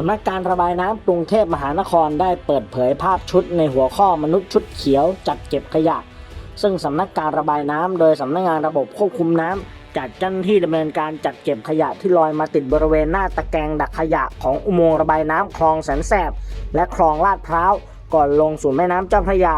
สำนักการะบายน้ำกรุงเทพมหานครได้เปิดเผยภาพชุดในหัวข้อมนุษย์ชุดเขียวจัดเก็บขยะ ซึ่งสำนักการระบายน้ำโดยสำนักงานระบบควบคุมน้ำจัดเจ้าหน้าที่ดำเนินการจัดเก็บขยะที่ลอยมาติดบริเวณหน้าตะแกรงดักขยะของอุโมงค์ระบายน้ำคลองแสนแสบ และคลองลาดพร้าวก่อนลงสู่แม่น้ำเจ้าพระยา